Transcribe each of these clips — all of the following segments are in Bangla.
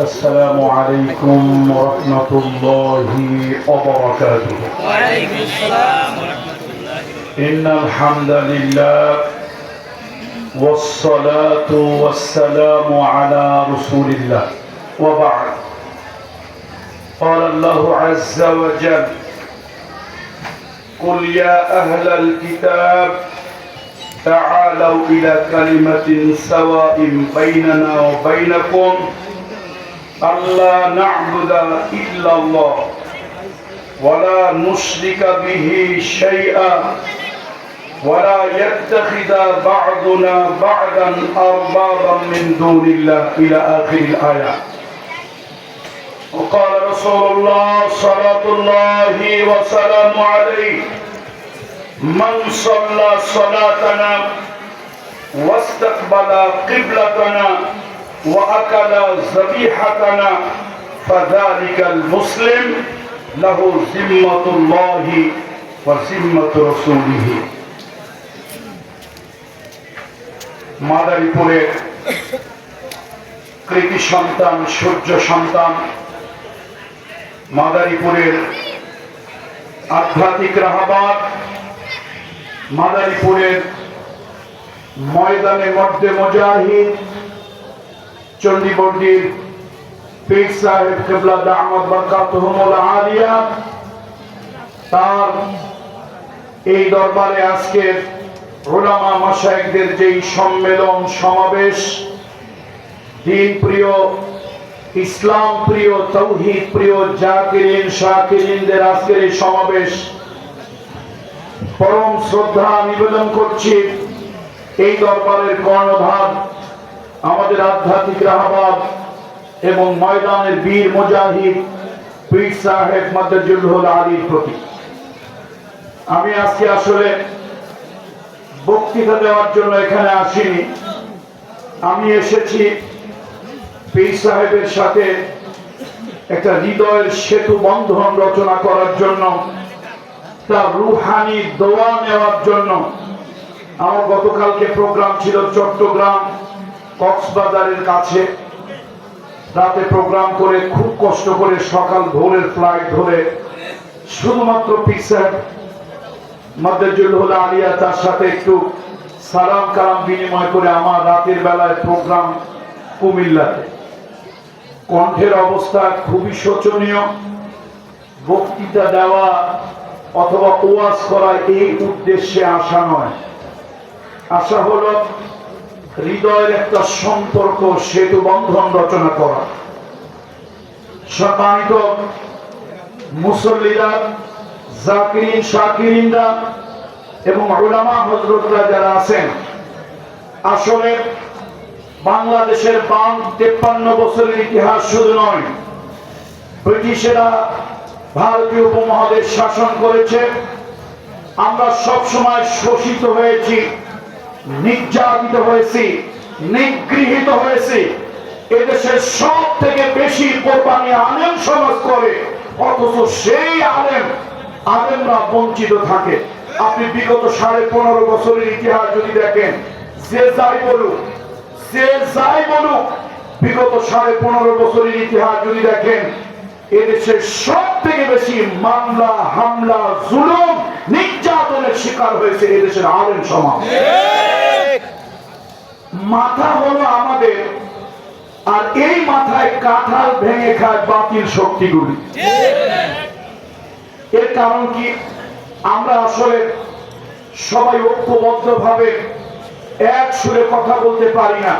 السلام عليكم ورحمة الله وبركاته. وعليكم السلام ورحمة الله إن الحمد لله والصلاة والسلام على رسول الله. وبعد. قال الله عز وجل قل يا أهل الكتاب تعالوا إلى كلمة سواء بيننا وبينكم ألا نعبد إلا الله ولا نشرك به شيئا ولا يتخذ بعضنا بعضا أربابا من دون الله إلى آخر الآية وقال رسول الله صلاة الله وسلام عليه من صلى صلاتنا واستقبل قبلتنا وأكل ذبيحتنا فذلك المسلم له ذمة الله وذمة رسوله মাদারীপুরের কৃতি সন্তান সূর্য সন্তান মাদারীপুরের আধ্যাত্মিক রাহাবাদ মাদারীপুরের ময়দানে মধ্যে মুজাহিদ চণ্ডীবর্দির পীর সাহেব কেবলা দাহমদ বরকাতুহুমুল আলিয়া, তার এই দরবারে আজকের ওলামা মাসায়েকদের যেই সম্মেলন সমাবেশ দিন প্রিয় ইসলাম, প্রিয় তৌহিদ, প্রিয় জাকিরিন, শাকিরিনদের আজকের এই সমাবেশ, পরম শ্রদ্ধা নিবেদন করছি। এই দরবারের কর্ণধার আমাদের আধ্যাত্মিক রাহাবাদ এবং ময়দানের বীর মুজাহিদ পীর সাহেব মাদ্দাজুল আলীর প্রতি। আমি আজকে আসলে বক্তৃতা দেওয়ার জন্য এখানে আসিনি। আমি এসেছি পীর সাহেবের সাথে একটা হৃদয়ের সেতু বন্ধন রচনা করার জন্য, তার রুহানি দোয়া নেওয়ার জন্য। আমার গতকালকে প্রোগ্রাম ছিল চট্টগ্রাম কক্সবাজারের কাছে রাতে প্রোগ্রাম করে খুব কষ্ট করে সকাল ভোরের ফ্লাইট ধরে শুধুমাত্র সাহেব মদ্দাজুল আলিয়া তার সাথে একটু সালাম কালাম বিনিময় করে আমার রাতের বেলায় প্রোগ্রাম কুমিল্লাতে। কণ্ঠের অবস্থা খুবই শোচনীয়। বক্তৃতা দেওয়া অথবা ওয়াজ করা এই উদ্দেশ্যে আসা নয়। আশা হলো হৃদয়ের একটা সম্পর্ক সেতু বন্ধন রচনা করা। সম্মানিত মুসল্লিরা, জাকিরিন, শাকিরিনরা এবং ওলামা হজরতরা যারা আছেন, আসলে বাংলাদেশের বাম তেপ্পান্ন বছরের ইতিহাস শুধু নয়, ব্রিটিশেরা ভারতীয় উপমহাদেশ শাসন করেছে। আমরা সবসময় শোষিত হয়েছি। নির্যাতিত হয়েছি, নিগৃহীত হয়েছি। এদেশের সব থেকে বেশি কোরবানি আলেম সমাজ করে, অথচ সেই আলেম, আলেমরা বঞ্চিত থাকে। আপনি বিগত সাড়ে পনেরো বছরের ইতিহাস যদি দেখেন, যে যাই বলুক, যে যাই বলুক, বিগত সাড়ে পনেরো বছরের ইতিহাস যদি দেখেন, এদেশের সব থেকে বেশি মামলা, হামলা, জুলুম নির্যাতনের শিকার হয়েছে এদেশের আলেম সমাজ। মাথা হলো আমাদের, আর এই মাথায় কাঁঠাল ভেঙে খায় বাতিল শক্তিগুলি। এর কারণ কি? আমরা আসলে সবাই ঐক্যবদ্ধ ভাবে এক সুরে কথা বলতে পারি না।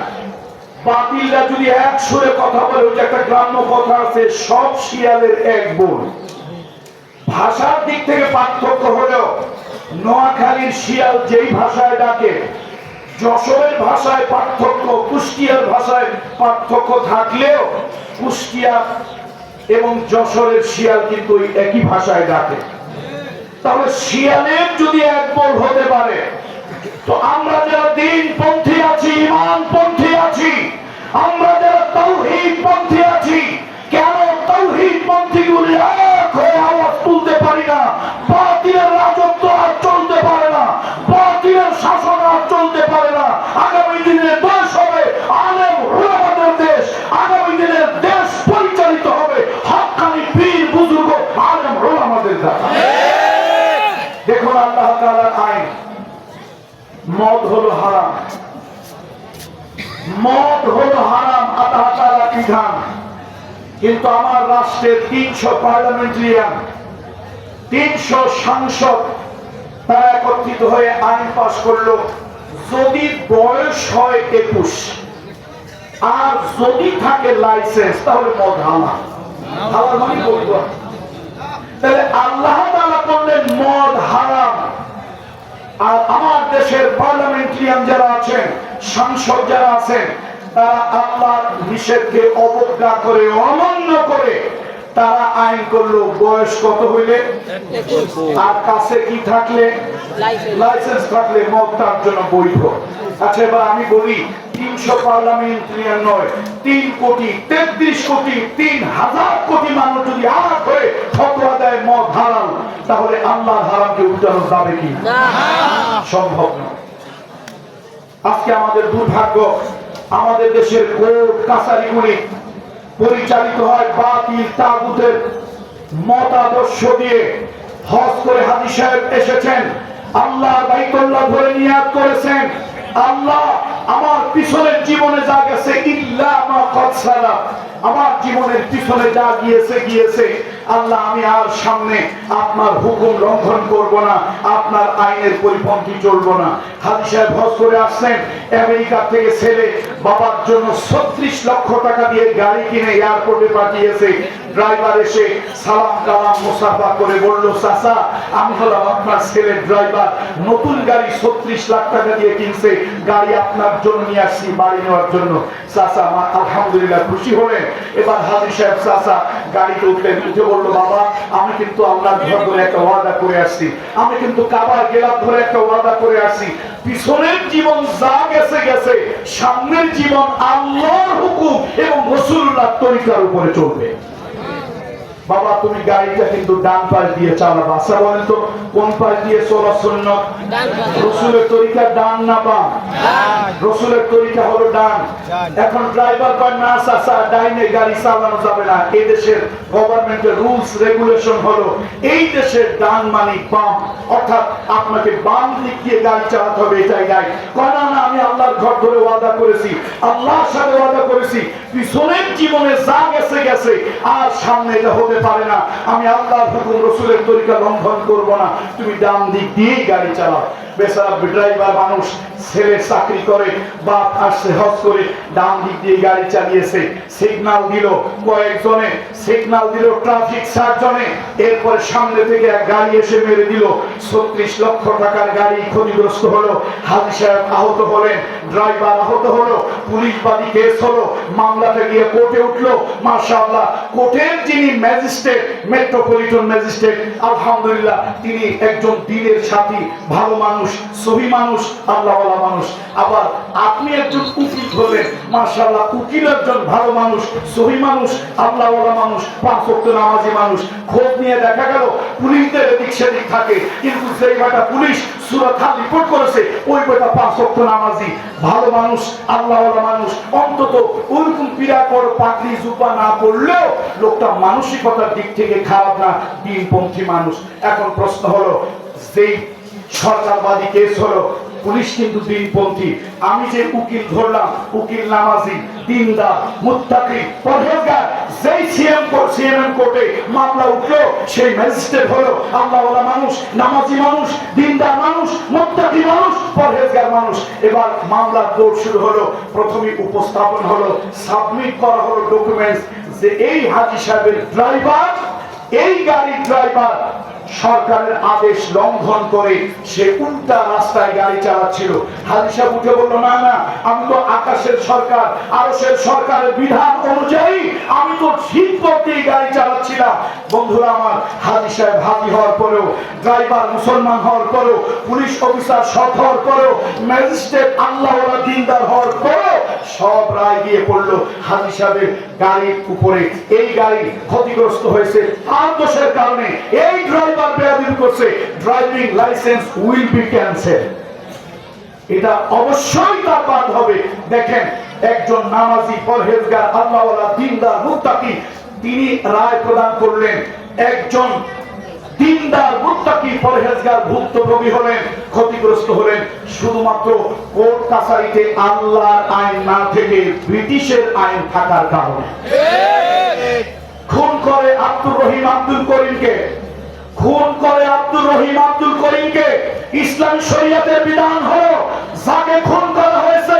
বাতিলরা যদি এক সুরে কথা বলে, ওই যে একটা গ্রাম্য কথা আছে, সব শিয়ালের এক বোন। ভাষার দিক থেকে পার্থক্য হলেও নোয়াখালীর শিয়াল যেই ভাষায় ডাকে, যশোরের ভাষায় পার্থক্য, কুষ্টিয়ার ভাষায় পার্থক্য থাকলেও কুষ্টিয়া এবং যশোরের শিয়াল কিন্তু একই ভাষায় ডাকে। তাহলে শিয়ালের যদি এক বল হতে পারে, তো আমরা যারা দিন পন্থী আছি ইমান পন্থী আছি, আমরা যারা তৌহিদ পন্থী আছি, কেন তৌহিদ পন্থী গুলি এক হয়ে আওয়াজ না। বাতিলের রাজত্ব আর চলতে পারে না। বাতিলের শাসন আর চলতে পারে না। আগামী দিনের দেশ হবে আলেম হুলামাদের দেশ। আগামী দিনের দেশ পরিচালিত হবে। হকানি পীর, বুজুর্গ, আলেম হুলামাদের দ্বারা দেখুন আল্লাহ তাআলার আইন। মদ হলো হারাম। মদ হলো হারাম, আল্লাহ তাআলা বিধান। কিন্তু আমার রাষ্ট্রে তিনশো পার্লামেন্টারিয়ান তিনশো সাংসদ তারা একত্রিত হয়ে আইন পাশ করল। যদি বয়স হয় একুশ, আর যদি থাকে লাইসেন্স, তাহলে মদ হালাল। হালাল মানে বলব? তাহলে আল্লাহ তাআলা করলেন মদ হারাম। আর আমার দেশের পার্লামেন্টারিয়ান যারা আছেন, সাংসদ যারা আছেন, তারা আল্লাহর নিষেধকে অবজ্ঞা করে, অমান্য করে তারা আইন করল। বয়স কত হইলে? আর কাছে কি থাকলে? লাইসেন্স থাকলে মদ তার জন্য বৈধ। আচ্ছা এবার আমি বলি তিনশো পার্লামেন্টারিয়ান নয় তিন কোটি তেত্রিশ কোটি তিন হাজার কোটি মানুষ যদি আঘাত হয়ে ফতোয়া দেয় মদ হারাম তাহলে আল্লাহ হারামকে উল্টানো যাবে কি? সম্ভব নয় আজকে আমাদের দুর্ভাগ্য আমাদের দেশের কোর্ট কাছারিগুলি পরিচালিত হয় বাতিল তাগুতের মতাদর্শ দিয়ে। হজ করে হাজি সাহেব এসেছেন। আল্লাহ বাইতুল্লাহ বলে নিয়াত করেছেন। আল্লাহ আমার পিছনের জীবনে যা গেছে, ইল্লা মা কদ। আমার জীবনের পিছনে যা গিয়েছে গিয়েছে, আল্লাহ, আমি আর সামনে আপনার হুকুম লঙ্ঘন করব না, আপনার আইনের পরিপন্থী চলব না। হাজি সাহেব হজ করে আসছেন, আমেরিকা থেকে ছেলে বাবার জন্য ছত্রিশ লক্ষ টাকা দিয়ে গাড়ি কিনে এয়ারপোর্টে পাঠিয়েছে। ড্রাইভার এসে সালাম কালাম মুসাফা করে বলল, চাচা, আমি হলাম আপনার ছেলের ড্রাইভার নতুন গাড়ি ছত্রিশ লাখ টাকা দিয়ে কিনছে। গাড়ি আপনার জন্য নিয়ে আসছি, বাড়ি নেওয়ার জন্য। চাচা আমার আলহামদুলিল্লাহ খুশি হলেন। এবার হাজি সাহেব, চাচা, গাড়িতে উঠলেন। উঠে বলল, বাবা, আমি কিন্তু আল্লাহ ঘর ধরে একটা ওয়াদা করে আসছি। আমি কিন্তু কাবার গেলাম ধরে একটা ওয়াদা করে আসছি। পিছনের জীবন যা গেছে গেছে। সামনের জীবন আল্লাহর হুকুম এবং রসুল্লাহ তরিকার উপরে চলবে। বাবা তুমি গাড়িটা কিন্তু ডান পাশ দিয়ে চালাবা। আচ্ছা বলেন তো কোন পাশ দিয়ে চলা শূন্য রসুলের তরিকা ডান না বাম? রসুলের তরিকা হলো ডান। এখন ড্রাইভার কয় না চাচা ডাইনে গাড়ি চালানো যাবে না। এই দেশের গভর্নমেন্টের রুলস রেগুলেশন হলো এই দেশের ডান মানে বাম। অর্থাৎ আপনাকে বাম দিক দিয়ে গাড়ি চালাতে হবে এটাই নাই কয় না না আমি আল্লাহর ঘর ধরে ওয়াদা করেছি। আল্লাহর সাথে ওয়াদা করেছি। পিছনের জীবনে যা গেছে গেছে। আর সামনে এটা হতে পারে না। আমি আল্লাহর হুকুম, রসুলের তরিকা লঙ্ঘন করব না। তুমি ডান দিক দিয়েই গাড়ি চালাও। বেচারা ড্রাইভার মানুষ, ছেলে চাকরি করে আসছে হজ করে, ডান দিক দিয়ে গাড়ি চালিয়েছে। সিগন্যাল দিল কয়েকজনে সিগন্যাল দিল ট্রাফিক সামনে থেকে এক গাড়ি এসে মেরে দিল। ছত্রিশ লক্ষ টাকার গাড়ি ক্ষতিগ্রস্ত হলো। হাজি সাহেব আহত হলেন ড্রাইভার আহত হলো, পুলিশ বাদী কেস হলো। মামলাটা গিয়ে কোর্টে উঠল। মাশাআল্লাহ, কোর্টের যিনি মেট্রোপলিটন ম্যাজিস্ট্রেট, আলহামদুলিল্লাহ তিনি একজন দিনের সাথী, ভালো মানুষ, সহি মানুষ, আল্লাহওয়ালা মানুষ। আবার আপনি একজন উকিল হলেন, মাশাআল্লাহ, উকিল একজন ভালো মানুষ, সহি মানুষ, আল্লাহওয়ালা মানুষ, পাঁচ নামাজি মানুষ। খোঁজ নিয়ে দেখা গেল, পুলিশদের এদিক সেদিক থাকে, কিন্তু যেই বেটা পুলিশ সুরক্ষা রিপোর্ট করেছে, ওই বেটা পাঁচ ওয়াক্ত নামাজি। ভালো মানুষ, আল্লাহওয়ালা মানুষ, অন্তত ওইরকম পীড়া কর পাগড়ি জুপা না পড়লেও লোকটা মানসিকতার দিক থেকে খারাপ না, দিনপন্থী মানুষ। এখন প্রশ্ন হলো, যেই সরকারবাদী কেস হলো, পুলিশ কিন্তু দিনপন্থী। আমি যে উকিল ধরলাম, উকিল নামাজি, দিনদার, মুত্তাকি, পরহেজগার, যেই সিএম সিএমএম কোর্টে মামলা উঠল, সেই ম্যাজিস্ট্রেট হলো আল্লাহওয়ালা মানুষ, নামাজি মানুষ, দিনদার মানুষ, মুত্তাকি মানুষ, পরহেজগার মানুষ। এবার মামলার কোর্ট শুরু হলো, প্রথমে উপস্থাপন হলো সাবমিট করা হলো ডকুমেন্টস যে এই হাজি সাহেবের ড্রাইভার এই গাড়ির ড্রাইভার সরকারের আদেশ লঙ্ঘন করে সে উল্টা রাস্তায় গাড়ি চালাচ্ছিল। সাহেব উঠে বলল, না না, আমি তো আকাশের সরকার, আরশের সরকারের বিধান অনুযায়ী আমি তো ঠিক পথেই গাড়ি চালাচ্ছিলাম। বন্ধুরা আমার সাহেব হাজি হওয়ার পরেও, ড্রাইভার মুসলমান হওয়ার পরেও, পুলিশ অফিসার সৎ হওয়ার পরেও, ম্যাজিস্ট্রেট আল্লাহ দিনদার হওয়ার পরেও সব রায় গিয়ে পড়ল হাজি সাহেবের গাড়ির উপরে। এই গাড়ি ক্ষতিগ্রস্ত হয়েছে আর দোষের কারণে। এই ড্রাইভার করছে driving licence will be cancel এটা অবশ্যই তার বাদ হবে। দেখেন, একজন নামাজি, পরহেজগার, আল্লাহওয়ালা, দিনদার তিনি রায় প্রদান করলেন। একজন দিনদার পরহেজগার, ভুক্তভোগী হলেন, ক্ষতিগ্রস্ত হলেন। শুধুমাত্র কোর্ট কাছারিতে আল্লাহর আইন না থেকে ব্রিটিশের আইন থাকার কারণে। খুন করে আব্দুর রহিম আব্দুল করিমকে খুন করে আব্দুর রহিম আব্দুল করিমকে ইসলাম শরীয়তের বিধান হলো যাকে খুন করা হয়েছে,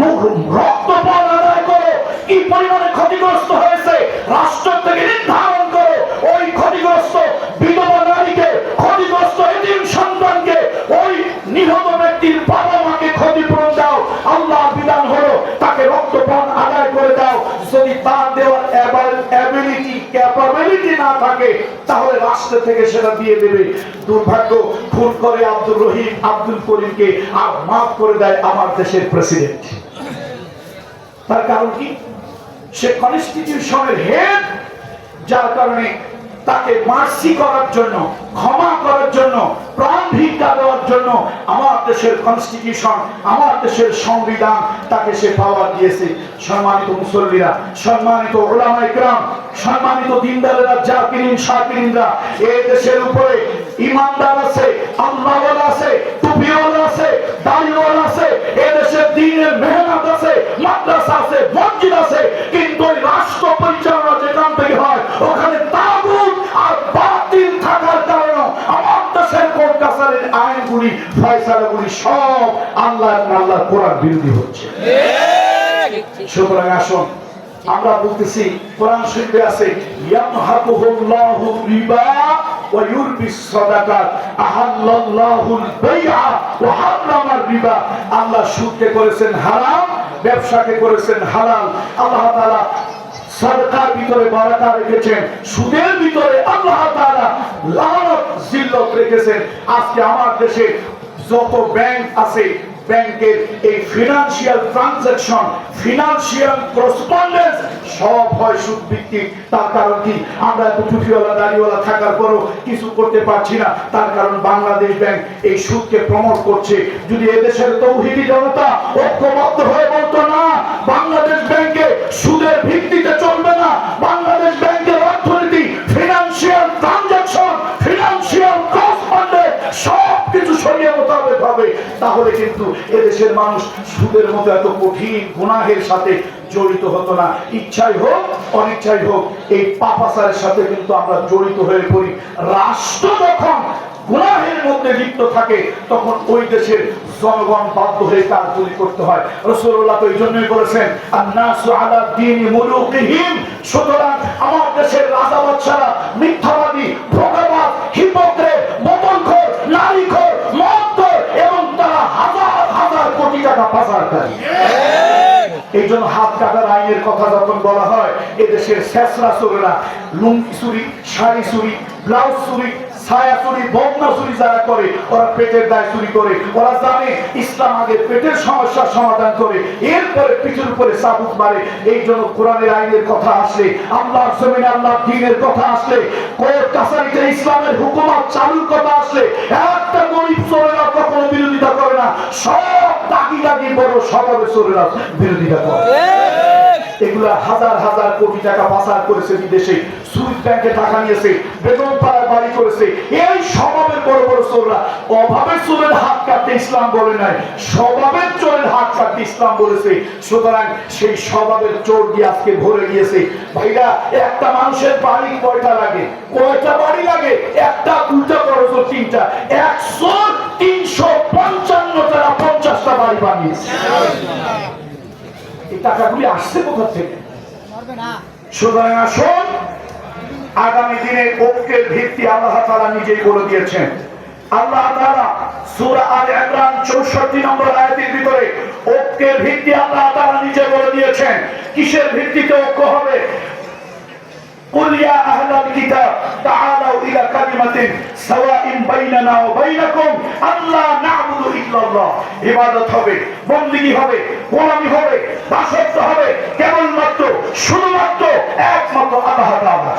মুখ রক্তপাত আদায় করো, কি পরিমাণে ক্ষতিগ্রস্ত হয়েছে, রাষ্ট্র থেকে নির্ধারণ করো ক্যাপাবিলিটি না থাকে, তাহলে রাষ্ট্র থেকে সেটা দিয়ে দেবে। দুর্ভাগ্য, খুন করে আব্দুল রহিম আব্দুল করিমকে আর মাফ করে দেয় আমার দেশের প্রেসিডেন্ট। তার কারণ কি? সে কনস্টিটিউশনের হেড যার কারণে তাকে মার্সি করার জন্য, ক্ষমা করার জন্য, প্রাণ ভিক্ষা দেওয়ার জন্য আমার দেশের কনস্টিটিউশন আমার দেশের সংবিধান তাকে সে পাওয়ার দিয়েছে। সম্মানিত মুসল্লিরা, সম্মানিত ওলামা ইকরাম সম্মানিত দিনদারেরা, জাকিরিন, শাকিরিনরা এই দেশের উপরে ইমানদার আছে, আল্লাহওয়ালা আছে, টুপিওয়ালা আছে, দাড়িওয়ালা আছে এই দেশের দিনের মেহনত আছে, মাদ্রাসা আছে, মসজিদ আছে, কিন্তু ওই রাষ্ট্র পরিচালনা যেখান থেকে হয়, ওখানে আইনগুলি ফয়সালাগুলি সব আল্লাহ এবং আল্লাহর কোরআন বিরোধী হচ্ছে। সুতরাং আসুন, আমরা বলতেছি, কোরআন শরীফে আছে, ইয়ামহাকুহুল্লাহু রিবা আল্লাহ সুদকে করেছেন হারাম, ব্যবসাকে করেছেন আল্লাহ সরকার ভিতরে বারাকা রেখেছেন, সুদের ভিতরে আল্লাহ তাআলা লানত, জিল্লত রেখেছেন। আজকে আমার দেশে যত ব্যাংক আছে, ব্যাংকের এই ফিনান্সিয়াল ট্রানজাকশন ফিনান্সিয়াল করসপন্ডেন্স সব হয় সুদ ভিত্তিক তার কারণ কি? আমরা এত টুপিওয়ালা দাড়িওয়ালা থাকার পরও কিছু করতে পারছি না। তার কারণ বাংলাদেশ ব্যাংক এই সুদকে প্রমোট করছে। যদি এদেশের তৌহিদি জনতা ঐক্যবদ্ধ হয়ে বলতো না, বাংলাদেশ ব্যাংকে সুদের ভিত্তিতে চলবে না। বাংলাদেশ ব্যাংকের অর্থনীতি ফিনান্সিয়াল ট্রানজাকশন ফিনান্সিয়াল করসপন্ডেন্স সব কিছু সরিয়ে মোতাবেক হবে। তাহলে কিন্তু এদেশের মানুষ সুদের মতো এত কঠিন গুনাহের সাথে জড়িত হতো না। ইচ্ছাই হোক, অনিচ্ছাই হোক, এই পাপাসারের সাথে কিন্তু আমরা জড়িত হয়ে পড়ি। রাষ্ট্র যখন গুনাহের মধ্যে লিপ্ত থাকে, তখন ওই দেশের জনগণ বাধ্য হয়ে কাজগুলি করতে হয়। রসুল্লাহ তো এই জন্যই বলেছেন, আন্নাসু আলা দীনি মুলুকিহিম। সুতরাং আমার দেশের রাজা বাচ্চারা মিথ্যাবাদী নারীখোর এবং তারা হাজার হাজার কোটি টাকা এই জন্য হাত কাটার আইনের কথা যখন বলা হয়, এদেশের শেষরা চোরেরা লুঙ্গি চুরি, শাড়ি চুরি, ব্লাউজ চুরি ছায়া চুরি, বন্যা চুরি যারা করে, ওরা পেটের দায় চুরি করে, ওরা জানে ইসলাম আগে পেটের সমস্যার সমাধান করে, এরপরে পিঠের উপরে মারে। এই জন্য কোরআনের আইনের কথা আসলে দিনের কথা আসলে, কোর্ট কাছারিতে ইসলামের হুকুমত চালুর কথা আসলে, একটা গরিব চোরেরা কখনো বিরোধিতা করে না, সব দাগি দাগি বড় স্বভাবে চোরেরা বিরোধিতা করে। এগুলা হাজার হাজার কোটি টাকা পাচার করেছে বিদেশে। সুইস ব্যাংকে টাকা নিয়েছে বেতন পাড়ায় বাড়ি করেছে। এই স্বভাবের বড় বড় চোররা অভাবের চোরের হাত কাটতে ইসলাম বলে নাই, স্বভাবের চোরের হাত কাটতে ইসলাম বলেছে। সুতরাং সেই স্বভাবের চোর দিয়ে আজকে ভরে গিয়েছে। ভাইরা, একটা মানুষের বাড়ি কয়টা লাগে? কয়টা বাড়ি লাগে? একটা দুটা বড় চোর তিনটা। একশো তিনশো পঞ্চান্ন টাকা পঞ্চাশটা বাড়ি বানিয়েছে। এই টাকাগুলি আসছে কোথা থেকে? সুতরাং আসুন আগামী দিনে ঐক্যের ভিত্তি আল্লাহ তারা নিজেই বলে দিয়েছেন। আল্লাহ তারা সুরা আল ইমরান 64 নম্বর আয়াতের ভিতরে ঐক্যের ভিত্তি আল্লাহ তারা নিজে বলে দিয়েছেন। কিসের ভিত্তিতে ঐক্য হবে? قل يا أهل الكتاب تعالوا إلى كلمة سواء بيننا وبينكم ألا نعبد إلا الله ইবাদত হবে বন্দিগি হবে গোলামি হবে দাসত্ব হবে কেবলমাত্র শুধুমাত্র একমাত্র আল্লাহ তাআলা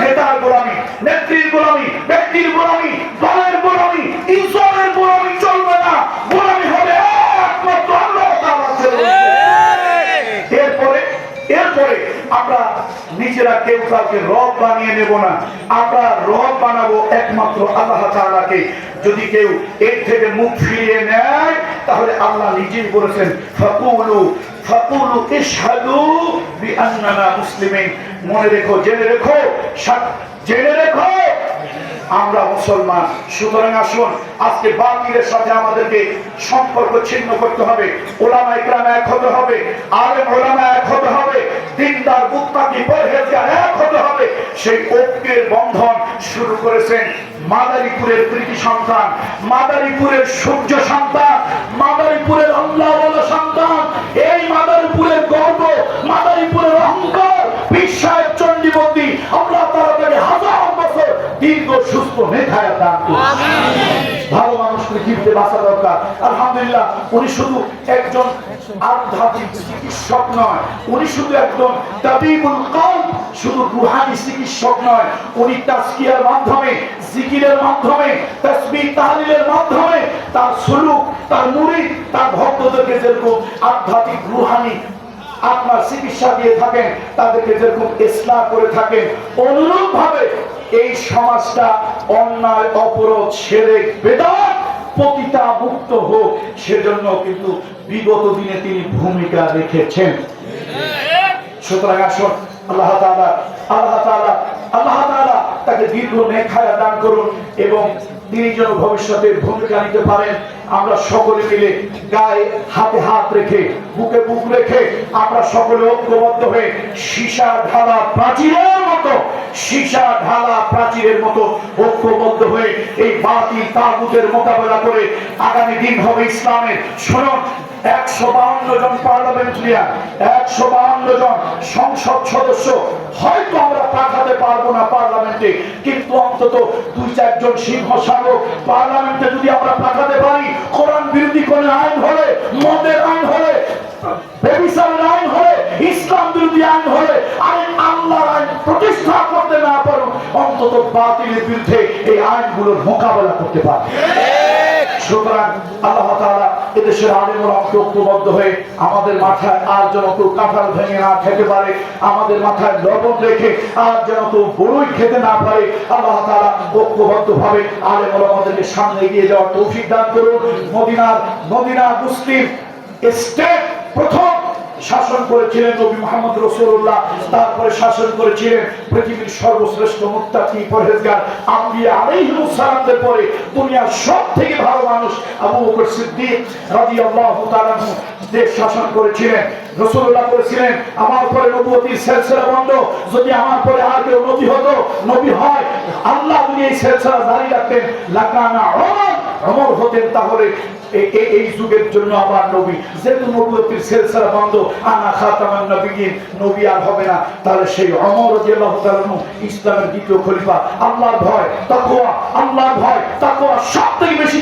নেতার গোলামি নেত্রীর গোলামি ব্যক্তির গোলামি দলের গোলামি ঈশ্বরের গোলামি চলবে না গোলামি হবে একমাত্র আল্লাহ তাআলা এরপরে এরপরে আমরা নিজেরা কেউ কাউকে রব বানিয়ে নেব না। আমরা রব বানাবো একমাত্র আল্লাহ তাআলাকে। যদি কেউ এর থেকে মুখ ফিরিয়ে নেয়, তাহলে আল্লাহ নিজেই বলেছেন, ফাকুলু ফাকুলু ইশহাদু বিআন্নানা মুসলিমিন। মনে রেখো, জেনে রেখো জেনে রেখো আমরা মুসলমান। সুতরাং আসুন, আজকে বাতিলের সাথে আমাদেরকে সম্পর্ক ছিন্ন করতে হবে। ওলামা ইকরাম এক হতে হবে, আলেম ওলামা এক হতে হবে, দিনদার মুত্তাকি পরহেজগার এক হতে হবে। সেই ঐক্যের বন্ধন শুরু করেছেন মাদারীপুরের কৃতি সন্তান, মাদারীপুরের সূর্য সন্তান, মাদারীপুরের আল্লাহ সন্তান সুস্থ মেধায় দান ভালো মানুষ পৃথিবীতে বাঁচা দরকার। আলহামদুলিল্লাহ, উনি শুধু একজন আধ্যাত্মিক চিকিৎসক নয়, উনি শুধু একজন তাবিবুল কলব, শুধু রুহানি চিকিৎসক নয়, উনি তাসকিয়ার মাধ্যমে, জিকিরের মাধ্যমে, তাসবিহ তাহলিলের মাধ্যমে তার সুলুক, তার মুরিদ, তার ভক্তদেরকে যেরকম আধ্যাত্মিক রুহানি আপনার চিকিৎসা দিয়ে থাকেন, তাদেরকে যেরকম ইসলাম করে থাকেন অনুরূপ ভাবে এই সমাজটা অন্যায়, অপরাধ সেরে বেদাত পতিতা মুক্ত হোক, সেজন্য কিন্তু বিগত দিনে তিনি ভূমিকা রেখেছেন। সুতরাং আসুন, আল্লাহ তাআলা আল্লাহ তাআলা আল্লাহ তাআলা তাকে দীর্ঘ নেখায়া দান করুন এবং তিনি যেন ভবিষ্যতে ভূমিকা নিতে পারেন। আমরা সকলে মিলে গায়ে হাতে হাত রেখে, বুকে বুক রেখে আমরা সকলে ঐক্যবদ্ধ হয়ে সীসা ঢালা প্রাচীরের মতো, সীসা ঢালা প্রাচীরের মতো ঐক্যবদ্ধ হয়ে এই বাতিল তাগুতের মোকাবেলা করে আগামী দিন হবে ইসলামের শুনুন একশো বাউন্ন জন পার্লামেন্টারিয়ান একশো বাউন্ন জন সংসদ সদস্য। হয়তো আমরা পাঠাতে পারব না পার্লামেন্টে, কিন্তু অন্তত দুই চারজন সিংহ শাবক পার্লামেন্টে যদি আমরা পাঠাতে পারি, কোরআন বিরোধী আইন হলে, মদের আইন হলে আইন হলে, ইসলাম বিরোধী আইন হলে আইন আইন প্রতিষ্ঠা করতে না পারো অন্তত বাতিলের বিরুদ্ধে এই আইনগুলোর মোকাবেলা করতে পারবে সুতরাং আল্লাহ এদেশের আলেমরা ঐক্যবদ্ধ হয়ে আমাদের মাথায় আর যেন কেউ কাঁঠাল ভেঙে না খেতে পারে, আমাদের মাথায় লবণ রেখে আর যেন কেউ বড়ই খেতে না পারে, আল্লাহ তারা ঐক্যবদ্ধ ভাবে আলেমরা আমাদেরকে সামনে এগিয়ে যাওয়ার তৌফিক দান করুন। মদিনার মদিনা মুসলিম স্টেট প্রথম শাসন করেছিলেন নবী মোহাম্মদ রসুল্লাহ তারপরে শাসন করেছিলেন পৃথিবীর সর্বশ্রেষ্ঠ মুত্তাকি পরহেজগার আম্বিয়া আলাইহিস সালামদের পরে দুনিয়ার সব থেকে ভালো মানুষ আবু বকর সিদ্দিক তাআলা আনহু। দেশ শাসন করেছিলেন রসুল্লাহ করেছিলেন আমার পরে নবুয়তির বন্ধ। যদি আমার পরে আর কেউ নবী হতো, নবী হয়, আল্লাহ যদি এই সিলসিলা জারি রাখতেন, লাকানা ওমর ওমর হতেন তাহলে এই যুগের জন্য আবার নবী। যেহেতু সিলসিলা বন্ধ, আনা খাতামান নবীন, নবী আর হবে না। তাহলে সেই অমর ইসলামের দ্বিতীয় খলিফা। আল্লাহর ভয় আল্লাহর ভয় সবথেকে বেশি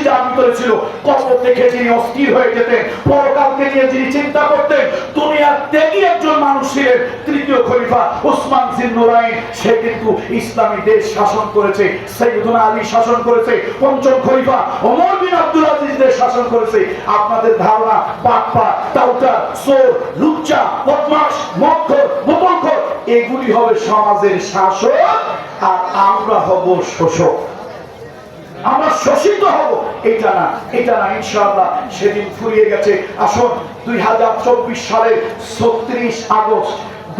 কবর দেখে অস্থির হয়ে যেতেন, পরকালকে নিয়ে চিন্তা করতেন, দুনিয়ার একজন মানুষ ছিলেন তৃতীয় খলিফা ওসমান জিন নুরাইন। সে কিন্তু ইসলামী দেশ শাসন করেছে, সৈয়দুনা আলী শাসন করেছে, পঞ্চম খলিফা ওমর বিন আব্দুল আজিজ দেশ শাসন করেছে। আপনাদের ধারণা পাটপা টাউটা চোর, লুচ্চা বদমাস মক্কর বোতলখোর এগুলি হবে সমাজের শাসক, আর আমরা হব শোষক। আমরা শোষিত হব। এটা না এটা না, ইনশাআল্লাহ সেদিন ফুরিয়ে গেছে। আসুন, দুই হাজার চব্বিশ সালের ছত্রিশ আগস্ট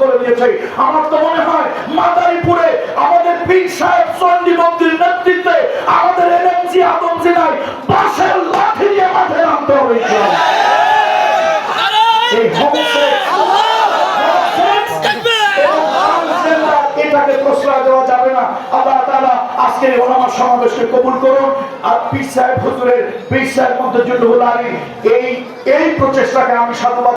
করে দিয়েছে। আমার তো মনে হয় মাদারীপুরে আমাদের পীর সাহেব চন্ডী মন্দির নেতৃত্বে আমাদের এনএমজি আদমজি নাই বাঁশের লাঠি দিয়ে মাঠে নামতে হবে এটাকে প্রশ্রয় দেওয়া যাবে না। সমাবেশকে কবুল করুন। আর পীর সাহেব হুজুরের সাহেব মধ্যে এই এই প্রচেষ্টাকে আমি সাধুবাদ